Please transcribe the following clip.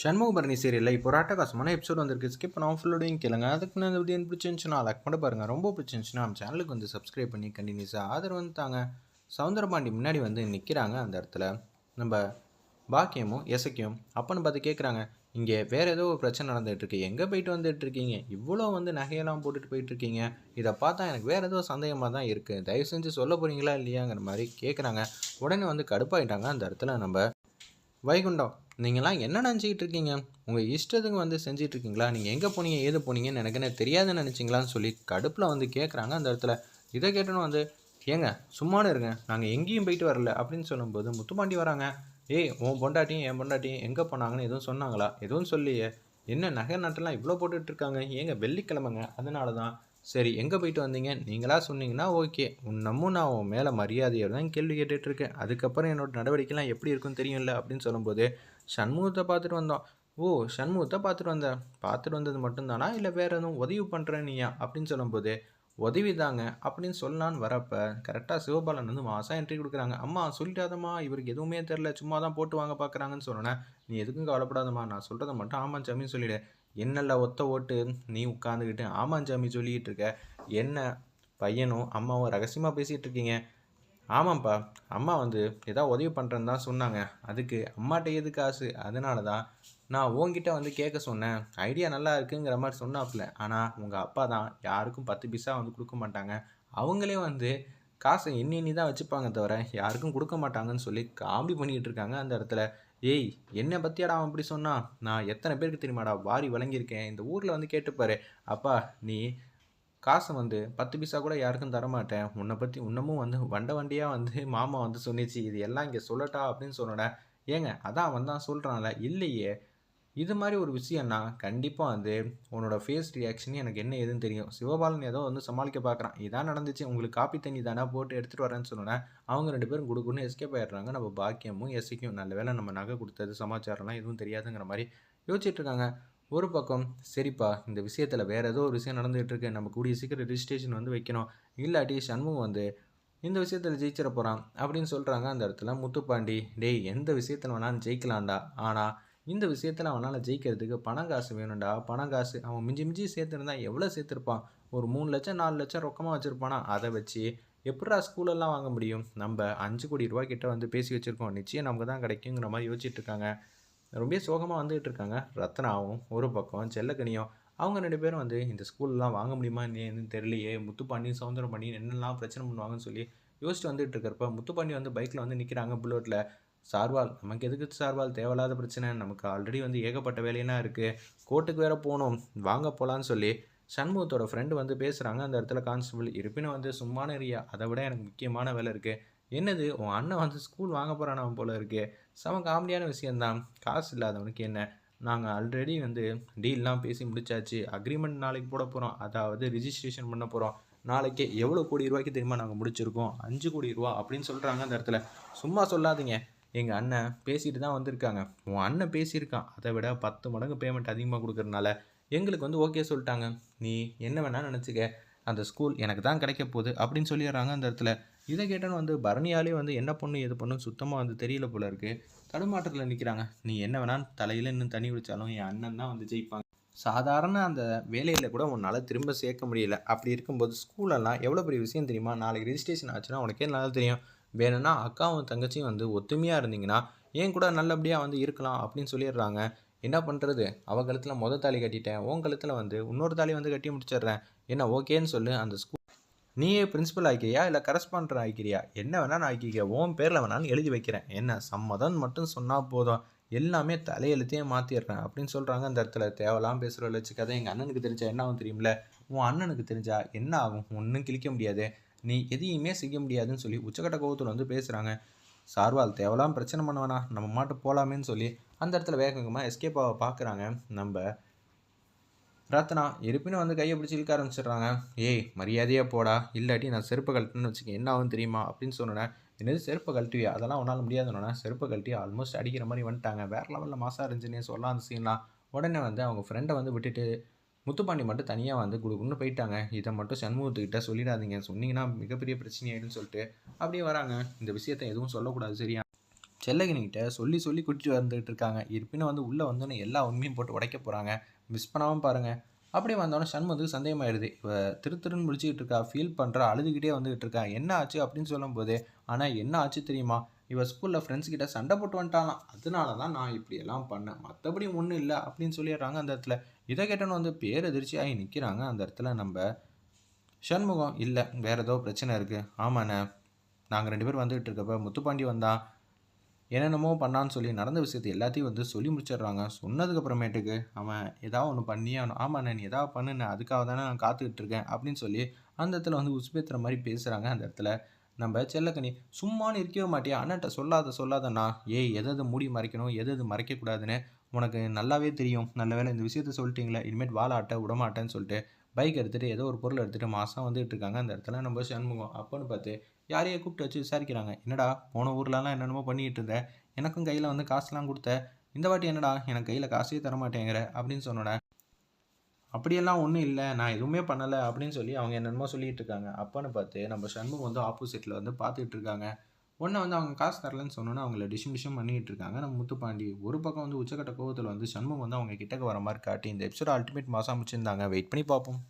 சண்முகபரணி சீரியலில் இப்போ ராட்டகாசமான எபிசோட் வந்திருக்கு. ஸ்கிப் பண்ணாமல் ஃபுல்லோடையும் கேளுங்க. அதுக்கு நான் இந்த வீடியோ பிடிச்சிருந்துச்சுன்னா லைக் பண்ண பாருங்கள் ரொம்ப பிடிச்சிருந்துச்சுன்னா நம்ம சேனலுக்கு வந்து சப்ஸ்கிரைப் பண்ணி கண்டினியூஸாக ஆதரவு வந்து தாங்க. சவுந்தரபாண்டி முன்னாடி வந்து நிற்கிறாங்க அந்த இடத்துல. நம்ம பாக்கியமும் எசக்கியும் அப்பன்னு பார்த்து கேட்குறாங்க இங்கே வேறு ஏதோ ஒரு பிரச்சனை நடந்துகிட்ருக்கு எங்கே போயிட்டு வந்துட்டு இருக்கீங்க இவ்வளோ வந்து நகையெல்லாம் போட்டுட்டு போயிட்டுருக்கீங்க. இதை பார்த்தா எனக்கு வேறு ஏதோ சந்தேகமாக தான் இருக்குது தயவு செஞ்சு சொல்ல போகிறீங்களா இல்லையாங்கிற மாதிரி கேட்குறாங்க உடனே வந்து கடுப்பாயிட்டாங்க அந்த இடத்துல நம்ம வைகுண்டம். நீங்களாம் என்ன நினச்சிக்கிட்டு இருக்கீங்க? உங்கள் இஷ்டத்துக்கு வந்து செஞ்சிட்ருக்கீங்களா நீங்கள் எங்கே போனீங்க? ஏது போனீங்கன்னு எனக்கு என்ன தெரியாதுன்னு நினச்சிங்களான்னு சொல்லி கடுப்பில் வந்து கேட்குறாங்க அந்த இடத்துல. இதை கேட்டோன்னு வந்து ஏங்க சும்மானு இருங்க. நாங்கள் எங்கேயும் போயிட்டு வரல. அப்படின்னு சொல்லும்போது முத்துமாண்டி வராங்க. ஏய் உன் பொண்டாட்டியும் என் பொண்டாட்டியும் எங்கே போனாங்கன்னு எதுவும் சொன்னாங்களா? எதுவும் சொல்லியே. என்ன நகை நாட்டெல்லாம் இவ்வளோ போட்டுட்ருக்காங்க ஏங்க வெள்ளிக்கிழமைங்க. அதனால தான் சரி எங்கே போயிட்டு வந்தீங்க? நீங்களாக சொன்னீங்கன்னா ஓகே. இன்னமும் நான் உன் மேலே மரியாதையாக தான் கேள்வி கேட்டுட்ருக்கேன். அதுக்கப்புறம் என்னோட நடவடிக்கைலாம் எப்படி இருக்குன்னு தெரியும்ல அப்படின்னு சொல்லும்போது சண்முகத்தை பார்த்துட்டு வந்தோம். ஓ சண்முகத்தை பார்த்துட்டு வந்தேன் பார்த்துட்டு வந்தது மட்டும்தானா? இல்லை வேறு எதுவும் உதவி பண்ணுறேன் நீயா? அப்படின்னு சொல்லும்போது உதவி தாங்க அப்படின்னு சொல்லலான்னு வரப்போ கரெக்டாக சிவபாலன் வந்து மாதம் என்ட்ரி கொடுக்குறாங்க. அம்மா சொல்லிட்டாதம்மா. இவருக்கு எதுவுமே தெரில சும்மா தான் போட்டு வாங்க பார்க்குறாங்கன்னு சொன்னேன் நீ எதுக்கும் கவலைப்படாதம்மா. நான் சொல்கிறத மட்டும் ஆமாம் சாமின்னு சொல்லிவிடு என்னல்ல ஒத்த ஓட்டு? நீ உட்காந்துக்கிட்டு ஆமாம் சாமி சொல்லிக்கிட்டு இருக்க என்ன பையனும் அம்மாவும் ரகசியமாக பேசிகிட்டு இருக்கீங்க ஆமாம்ப்பா அம்மா வந்து ஏதாவது உதவி பண்ணுறேன்னு தான் சொன்னாங்க. அதுக்கு அம்மாட்ட எது காசு? அதனால தான் நான் உங்ககிட்ட வந்து கேட்க சொன்னேன். ஐடியா நல்லா இருக்குங்கிற மாதிரி சொன்னாப்புல. ஆனால் உங்கள் அப்பா தான் யாருக்கும் பத்து பைசா வந்து கொடுக்க மாட்டாங்க. அவங்களே வந்து காசை எண்ணி எண்ணி தான் வச்சுப்பாங்க தவிர யாருக்கும் கொடுக்க மாட்டாங்கன்னு சொல்லி காமெடி பண்ணிக்கிட்டு இருக்காங்க அந்த இடத்துல. ஏய் என்னை பற்றியாடா அவன் இப்படி சொன்னான் நான் எத்தனை பேருக்கு தெரியுமாடா வாரி வழங்கியிருக்கேன். இந்த ஊரில் வந்து கேட்டுப்பாரு அப்பா நீ காசை வந்து பத்து பைசா கூட யாருக்கும் தரமாட்டேன். உன்னை பற்றி இன்னமும் வந்து வண்ட வண்டியாக வந்து மாமா வந்து சொன்னிச்சு. இது எல்லாம் இங்கே சொல்லட்டா அப்படின்னு சொன்னோட ஏங்க அதான் அவன் தான் சொல்கிறான்ல இல்லையே. இது மாதிரி ஒரு விஷயம்னா கண்டிப்பாக வந்து உன்னோட ஃபேஸ் ரியாக்ஷன் எனக்கு என்ன ஏதுன்னு தெரியும். சிவபாலன் ஏதோ வந்து சமாளிக்க பார்க்குறான். இதான் நடந்துச்சு. உங்களுக்கு காப்பி தண்ணி தானே போட்டு எடுத்துகிட்டு வரேன்னு சொன்னேன் அவங்க ரெண்டு பேரும் கொடுக்குன்னு எஸ்கேப் ஆயிடுறாங்க. நம்ம பாக்கியமும் எஸ்சிக்கும் நல்ல வேலை நம்ம நகை கொடுத்தது சமாச்சாரம்லாம் எதுவும் தெரியாதுங்கிற மாதிரி யோசிச்சுட்டு இருக்காங்க. ஒரு பக்கம் சரிப்பா இந்த விஷயத்தில் வேறு ஏதோ ஒரு விஷயம் நடந்துகிட்டு இருக்கு. நம்ம கூடிய சீக்கிரம் ரிஜிஸ்ட்ரேஷன் வந்து வைக்கணும். இல்லாட்டி சண்முகம் வந்து இந்த விஷயத்தில் ஜெயிச்சிட போகிறான் அப்படின்னு சொல்கிறாங்க அந்த இடத்துல முத்துப்பாண்டி டேய் எந்த விஷயத்தில் வேணாலும் ஜெயிக்கலாம்டா. ஆனால் இந்த விஷயத்தில் அவனால் ஜெயிக்கிறதுக்கு பணம் காசு வேணும்டா. பணம் காசு. அவன் மிஞ்சி மிஞ்சி சேர்த்துருந்தா எவ்வளோ சேர்த்துருப்பான்? ஒரு மூணு லட்சம் நாலு லட்சம் ரொக்கமாக வச்சுருப்பானா? அதை வச்சு எப்படா ஸ்கூலெல்லாம் வாங்க முடியும்? நம்ம அஞ்சு கோடி ரூபா கிட்ட வந்து பேசி வச்சுருக்கோம். நிச்சயம் நமக்கு தான் கிடைக்குங்கிற மாதிரி யோசிச்சுட்டு இருக்காங்க. ரொம்ப சோகமாக வந்துகிட்டு இருக்காங்க. ரத்னாவும் ஒரு பக்கம் செல்லக்கனியும் அவங்க ரெண்டு பேரும் வந்து இந்த ஸ்கூல்லாம் வாங்க முடியுமா என்னன்னு தெரியலையே. முத்துப்பாண்டி சவுந்தரம் பண்ணி என்னெல்லாம் பிரச்சனை பண்ணுவாங்கன்னு சொல்லி யோசிச்சுட்டு வந்துட்டு இருக்கிறப்ப முத்துப்பாண்டி வந்து பைக்கில் வந்து நிற்கிறாங்க புல்லட்டில் சார்வால் நமக்கு எதுக்கு சார்வால் தேவையில்லாத பிரச்சனை. நமக்கு ஆல்ரெடி வந்து ஏகப்பட்ட வேலையெல்லாம் இருக்குது கோர்ட்டுக்கு வேறு போகணும். வாங்க போகலான்னு சொல்லி சண்முகத்தோட ஃப்ரெண்டு வந்து பேசுகிறாங்க அந்த இடத்துல கான்ஸ்டபிள் இருப்பினும் வந்து சும்மான ஏரியா அதை விட எனக்கு முக்கியமான வேலை இருக்குது என்னது? உன் அண்ணன் வந்து ஸ்கூல் வாங்க போகிறான் அவன் போல இருக்கு. செம காமெடியான விஷயந்தான் காசு இல்லாதவனுக்கு என்ன? நாங்கள் ஆல்ரெடி வந்து டீல்லாம் பேசி முடிச்சாச்சு. அக்ரிமெண்ட் நாளைக்கு போட போகிறோம் அதாவது ரிஜிஸ்ட்ரேஷன் பண்ண போகிறோம் நாளைக்கு எவ்வளோ கோடி ரூபாய்க்கு தெரியுமா நாங்கள் முடிச்சிருக்கோம்? அஞ்சு கோடி ரூபா அப்படின்னு சொல்கிறாங்க அந்த இடத்துல. சும்மா சொல்லாதீங்க. எங்கள் அண்ணன் பேசிட்டு தான் வந்திருக்காங்க. உன் அண்ணன் பேசியிருக்கான். அதை விட பத்து மடங்கு பேமெண்ட் அதிகமாக கொடுக்குறதுனால எங்களுக்கு வந்து ஓகே சொல்லிட்டாங்க. நீ என்ன வேணால் நினச்சிக்க. அந்த ஸ்கூல் எனக்கு தான் கிடைக்க போகுது அப்படின்னு சொல்லிடுறாங்க அந்த இடத்துல. இதை கேட்டோன்னு வந்து பரணியாலே வந்து என்ன பொண்ணு எது பொண்ணு சுத்தமாக வந்து தெரியல போல இருக்குது தடுமாற்றத்தில் நிற்கிறாங்க நீ என்ன வேணாலும் தலையில் இன்னும் தண்ணி குடித்தாலும் என் அண்ணன் தான் வந்து ஜெயிப்பாங்க. சாதாரண அந்த வேலையில் கூட உன்னால் திரும்ப சேர்க்க முடியல. அப்படி இருக்கும்போது ஸ்கூலெல்லாம் எவ்வளோ பெரிய விஷயம் தெரியுமா? நாளைக்கு ரிஜிஸ்ட்ரேஷன் ஆச்சுன்னா உனக்கே நல்லா தெரியும். வேணும்னா அக்காவும் தங்கச்சியும் வந்து ஒத்துமையாக இருந்தீங்கன்னா ஏன் கூட நல்லபடியாக வந்து இருக்கலாம் அப்படின்னு சொல்லிடுறாங்க. என்ன பண்ணுறது அவள் கழுத்தில் மொதல் தாலி கட்டிட்டேன். உன் கழுத்தில் வந்து இன்னொரு தாலி வந்து கட்டி முடிச்சிடுறேன். என்ன ஓகேன்னு சொல்லு அந்த ஸ்கூல் நீயே பிரின்ஸிபல் ஆகிக்கிறியா இல்லை கரஸ்பாண்டர் ஆகிக்கிறியா என்ன வேணாலும் ஆக்கிக்க. உன் பேரில் வேணாலும் எழுதி வைக்கிறேன். என்ன சம்மதம் மட்டும் சொன்னால் போதும். எல்லாமே தலையெழுத்தையே மாற்றிடுறேன் அப்படின்னு சொல்கிறாங்க அந்த இடத்துல. தேவலாம் பேசுகிற வச்சுக்காத எங்கள் அண்ணனுக்கு தெரிஞ்சா என்ன ஆகும் தெரியுமில்ல உன் அண்ணனுக்கு தெரிஞ்சா என்ன ஆகும்? ஒன்றும் கிழிக்க முடியாது. நீ எதையுமே செய்ய முடியாதுன்னு சொல்லி உச்சக்கட்ட கோபத்தில் வந்து பேசுகிறாங்க சார்வால் தேவலாம் பிரச்சனை பண்ண வேணாம் நம்ம மாட்டு போகலாமேன்னு சொல்லி அந்த இடத்துல வேக வேகமாக எஸ்கேப் ஆக பார்க்குறாங்க நம்ம ரத்னா இருப்பினும் வந்து கையை பிடிச்சி இழுக்க ஆரம்பிச்சிடுறாங்க. ஏய் மரியாதையாக போடா. இல்லாட்டி நான் செருப்பு கழட்டுன்னு வச்சுக்க என்ன ஆகும் தெரியுமா? அப்படின்னு சொன்னேன் என்னது செருப்பை கழட்டுவியா? அதெல்லாம் உன்னால் முடியாதுன்னு செருப்பு கழட்டி ஆல்மோஸ்ட் அடிக்கிற மாதிரி வந்துட்டாங்க. வேறு லெவலில் மாசாக இருந்துச்சுன்னே சொல்லலாம் அந்த சீன்லாம் உடனே வந்து அவங்க ஃப்ரெண்டை வந்து விட்டுட்டு முத்துப்பாண்டி மட்டும் தனியாக வந்து குடுக்குன்னு போயிட்டாங்க. இதை மட்டும் சண்முகத்துக்கிட்ட சொல்லிடாதீங்க. சொன்னீங்கன்னா மிகப்பெரிய பிரச்சனை சொல்லிட்டு அப்படியே வராங்க. இந்த விஷயத்த எதுவும் சொல்லக்கூடாது சரியா? செல்லகினிக்கிட்ட சொல்லி சொல்லி கூட்டிட்டு வந்துகிட்டு இருக்காங்க. இருப்பினும் வந்து உள்ளே வந்தோன்னே எல்லா உண்மையும் போட்டு உடைக்க போகிறாங்க மிஸ் பண்ணாமல் பாருங்கள் அப்படியே வந்தோடனே சண்முகத்துக்கு சந்தேகமாயிடுது. இப்போ திரு திருன்னு முடிச்சுக்கிட்டு இருக்கா. ஃபீல் பண்ணுறா அழுதுகிட்டே வந்துகிட்டு இருக்கா. என்ன ஆச்சு அப்படின்னு சொல்லும்போது ஆனால் என்ன ஆச்சு தெரியுமா? இவ ஸ்கூலில் ஃப்ரெண்ட்ஸ் கிட்ட சண்டை போட்டு வந்துட்டாலாம் அதனால தான் நான் இப்படியெல்லாம் பண்ணேன். மற்றபடி ஒன்றும் இல்லை அப்படின்னு சொல்லிடுறாங்க அந்த இடத்துல. இதை கேட்டோன்னு வந்து பேர் ஆகி நிற்கிறாங்க அந்த இடத்துல நம்ம சண்முகம் இல்லை வேறு ஏதோ பிரச்சனை இருக்குது ஆமாண்ணே நாங்கள் ரெண்டு பேர் வந்துகிட்டு இருக்கப்ப முத்துப்பாண்டி வந்தான் என்னென்னமோ பண்ணான்னு சொல்லி நடந்த விஷயத்தை எல்லாத்தையும் வந்து சொல்லி முடிச்சிடுறாங்க. சொன்னதுக்கப்புறமேட்டுக்கு அவன் ஏதாவது ஒன்று பண்ணியே ஆகணும். ஆமாண்ணே நீ ஏதாவது பண்ணுண்ணே அதுக்காக தானே நான் காத்துக்கிட்டு இருக்கேன் அப்படின்னு சொல்லி அந்த இடத்துல வந்து உசுப்பேத்துற மாதிரி பேசுகிறாங்க அந்த இடத்துல நம்ம செல்லக்கனி சும்மானு இருக்கவே மாட்டியா? அண்ணன்ட்ட சொல்லாத சொல்லாதண்ணா. ஏய் எதை எதை மூடி மறைக்கணும்? எது எது மறைக்கக்கூடாதுன்னு உனக்கு நல்லாவே தெரியும். நல்ல வேளை இந்த விஷயத்த சொல்லிட்டீங்களே. இனிமேல் வாழாட்ட விடமாட்டேன்னு சொல்லிட்டு பைக் எடுத்துகிட்டு ஏதோ ஒரு பொருள் எடுத்துகிட்டு மாதம் வந்துட்டு இருக்காங்க. அந்த இடத்துல நம்ம சண்முகம் அப்போன்னு பார்த்து யாரையே கூப்பிட்டு வச்சு விசாரிக்கிறாங்க. என்னடா போன ஊர்லலாம் என்னென்னமோ பண்ணிகிட்டு இருந்தேன் எனக்கும் கையில் வந்து காசுலாம் கொடுத்த. இந்த வாட்டி என்னடா எனக்கு கையில் காசே தர மாட்டேங்கிற. அப்படின்னு சொன்னோட அப்படியெல்லாம் ஒன்றும் இல்லை. நான் எதுவுமே பண்ணலை. அப்படின்னு சொல்லி அவங்க என்னென்னமோ சொல்லிகிட்டு இருக்காங்க. அப்போன்னு பார்த்து நம்ம சண்முகம் வந்து ஆப்போசிட்டில் வந்து பார்த்துட்டு இருக்காங்க. ஒன்று வந்து அவங்க காசு தரலன்னு சொன்னோன்னே அவங்கள டிஷம் டிஷம் பண்ணிட்டு இருக்காங்க. நம்ம முத்துப்பாண்டி ஒரு பக்கம் வந்து உச்சக்கட்ட கோவத்தில் வந்து சண்முகம் வந்து அவங்க கிட்டக்க வர மாதிரி காட்டி இந்த எபிசோட் அல்டிமேட் மாதம் அமைச்சிருந்தாங்க வெயிட் பண்ணி பார்ப்போம்.